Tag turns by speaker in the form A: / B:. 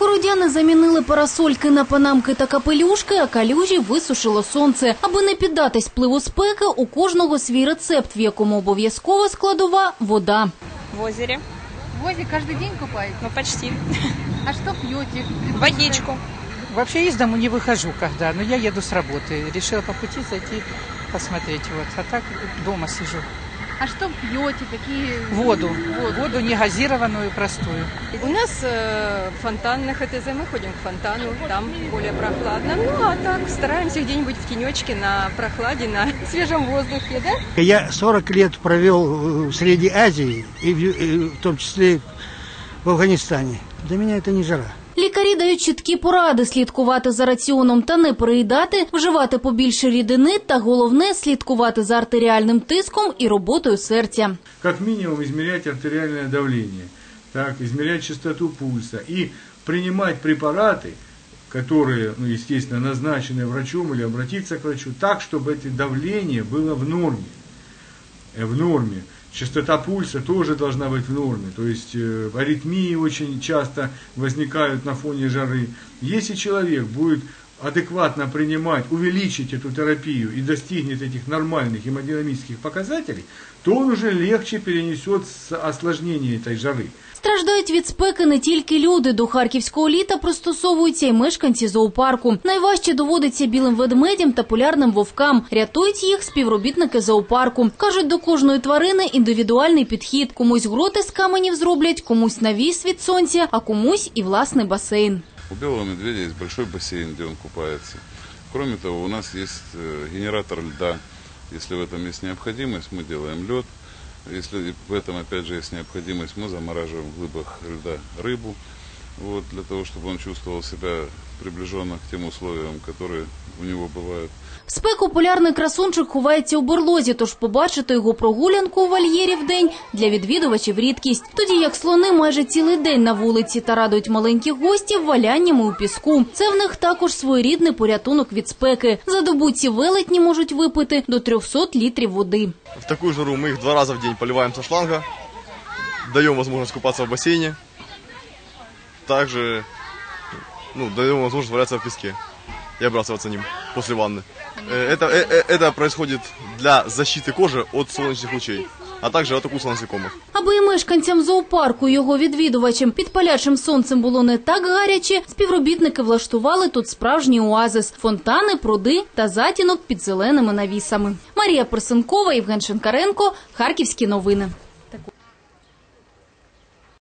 A: Городяни замінили парасольки на панамки та капелюшки, а калюжі висушило сонце. Аби не піддатись впливу спеки, у кожного свій рецепт, в якому обов'язково складова вода.
B: В озере.
C: В озере каждый день купаетесь?
B: Ну, почти.
C: А что пьете?
B: Водичку.
D: Вообще из дому не выхожу когда, но я еду с работы. Решила по пути зайти посмотреть. Вот. А так дома сижу.
C: А что пьете? Какие?
D: Воду.
C: Воду.
D: Воду не газированную, простую.
E: У нас э, фонтан на ХТЗ, мы ходим к фонтану, там более прохладно. Ну, а так стараемся где-нибудь в тенечке, на прохладе, на свежем воздухе, да?
F: Я 40 лет провел в Средней Азии, и в, и в том числе в Афганистане. Для меня это не жара.
A: Лікарі дають чіткі поради слідкувати за раціоном та не переїдати, вживати побільше рідини та головне слідкувати за артеріальним тиском і роботою серця.
G: как минимум измерять артериальное давление, так, измерять частоту пульса и принимать препараты, которые, ну, естественно, назначены врачом или обратиться к врачу, так, чтобы это давление было в норме. Э, В норме. Частота пульса тоже должна быть в норме. То есть э, аритмии очень часто возникают на фоне жары. Если человек будет адекватно принимать, увеличить эту терапию и достигнет этих нормальных гемодинамических показателей, то он уже легче перенесет с- осложнение этой жары.
A: Страждають від спеки не тільки люди. До харківського літа пристосовуються й мешканці зоопарку. Найважче доводиться білим ведмедям та полярним вовкам. Рятують їх співробітники зоопарку. Кажуть, до кожної тварини індивідуальний підхід. Комусь гроти з каменів зроблять, комусь навіс від сонця, а комусь і власний басейн.
H: У белого медведя есть большой бассейн, где он купается. Кроме того, у нас есть э, генератор льда. Если в этом есть необходимость, мы делаем лед. Если в этом опять же есть необходимость, мы замораживаем в глыбах льда рыбу. Вот, для того, чтобы он чувствовал себя приближенно к тем условиям, которые у него бывают.
A: В спеку полярний красунчик ховається у берлозі, тож побачити його прогулянку у вольєрі в день для відвідувачів рідкість. Тоді як слони майже цілий день на вулиці та радують маленьких гостів валяннями у піску. Це в них також своєрідний порятунок від спеки. За добу ці велетні можуть випити до 300 літрів води.
I: В такую жару мы их два раза в день поливаем со шланга, даем возможность купаться в бассейне, также ну, даем возможность валяться в песке и отбрасываться ним после ванны. Э, Это, э, э, это происходит для защиты кожи от солнечных лучей, а также от укуса насекомых.
A: Аби і мешканцям зоопарку, і його відвідувачам під палячим сонцем було не так гаряче, співробітники влаштували тут справжній оазис, фонтани, пруди та затінок під зеленими навісами. Марія Персенкова, Євген Шинкаренко, Харківські новини.